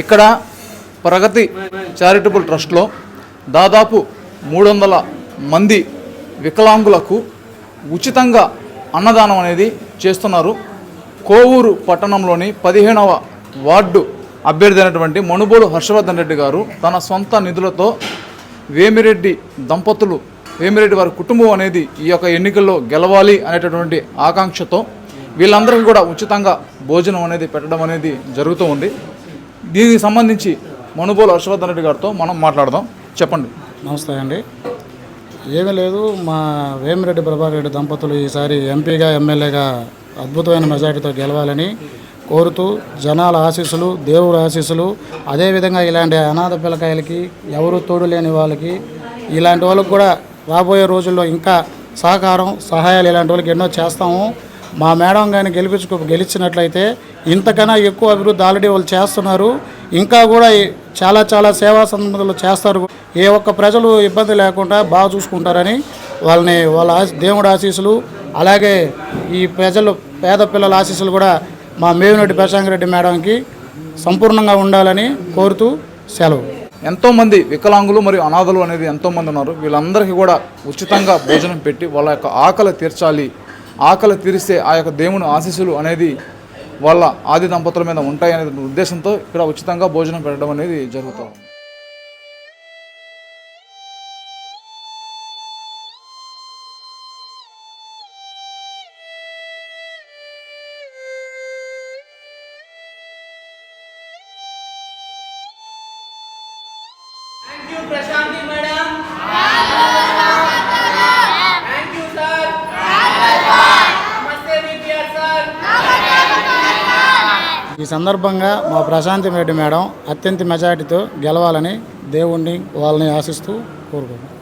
ఇక్కడ ప్రగతి చారిటబుల్ ట్రస్ట్లో దాదాపు మూడు వందల మంది వికలాంగులకు ఉచితంగా అన్నదానం అనేది చేస్తున్నారు. కోవూరు పట్టణంలోని పదిహేనవ వార్డు అభ్యర్థి అయినటువంటి మనుబోలు హర్షవర్ధన్ రెడ్డి గారు తన సొంత నిధులతో వేమిరెడ్డి దంపతులు వేమిరెడ్డి వారి కుటుంబం అనేది ఈ యొక్క ఎన్నికల్లో గెలవాలి అనేటటువంటి ఆకాంక్షతో వీళ్ళందరికీ కూడా ఉచితంగా భోజనం అనేది పెట్టడం అనేది జరుగుతూ ఉంది. దీనికి సంబంధించి మనుబోలు హర్షవర్ధన్ రెడ్డి గారితో మనం మాట్లాడదాం. చెప్పండి. నమస్తే అండి. ఏమీ లేదు మా వేమిరెడ్డి ప్రభాకర్ రెడ్డి దంపతులు ఈసారి ఎంపీగా ఎమ్మెల్యేగా అద్భుతమైన మెజార్టీతో గెలవాలని కోరుతూ జనాల ఆశీస్సులు దేవుడు ఆశీస్సులు అదేవిధంగా ఇలాంటి అనాథ పిల్లకాయలకి ఎవరు తోడు లేని వాళ్ళకి ఇలాంటి వాళ్ళకి కూడా రాబోయే రోజుల్లో ఇంకా సహకారం సహాయాలు ఇలాంటి వాళ్ళకి ఎన్నో చేస్తాము. మా మేడం కానీ గెలిపించుకో గెలిచినట్లయితే ఇంతకన్నా ఎక్కువ అభివృద్ధి ఆల్రెడీ వాళ్ళు చేస్తున్నారు. ఇంకా కూడా చాలా చాలా సేవా సంబంధాలు చేస్తారు. ఏ ఒక్క ప్రజలు ఇబ్బంది లేకుండా బాగా చూసుకుంటారని వాళ్ళని వాళ్ళ దేవుడు దేవుడి ఆశీస్సులు అలాగే ఈ ప్రజలు పేద పిల్లల ఆశీస్సులు కూడా మా మేవినటి ప్రశాంత్ మేడంకి సంపూర్ణంగా ఉండాలని కోరుతూ సెలవు. ఎంతోమంది వికలాంగులు మరియు అనాథలు అనేది ఎంతోమంది ఉన్నారు. వీళ్ళందరికీ కూడా ఉచితంగా భోజనం పెట్టి వాళ్ళ యొక్క ఆకలి తీర్చాలి ఆకలి తీరిస్తే ఆ యొక్క దేవుని ఆశీస్సులు అనేది వాళ్ళ ఆది దంపతుల మీద ఉంటాయి అనే ఉద్దేశంతో ఇక్కడ ఉచితంగా భోజనం పెట్టడం అనేది జరుగుతుంది ప్రశాంతి మేడం ఈ సందర్భంగా మా ప్రశాంతి రెడ్డి మేడం అత్యంత మెజారిటీతో గెలవాలని దేవుణ్ణి వాళ్ళని ఆశిస్తూ కోరుకుంటున్నాం.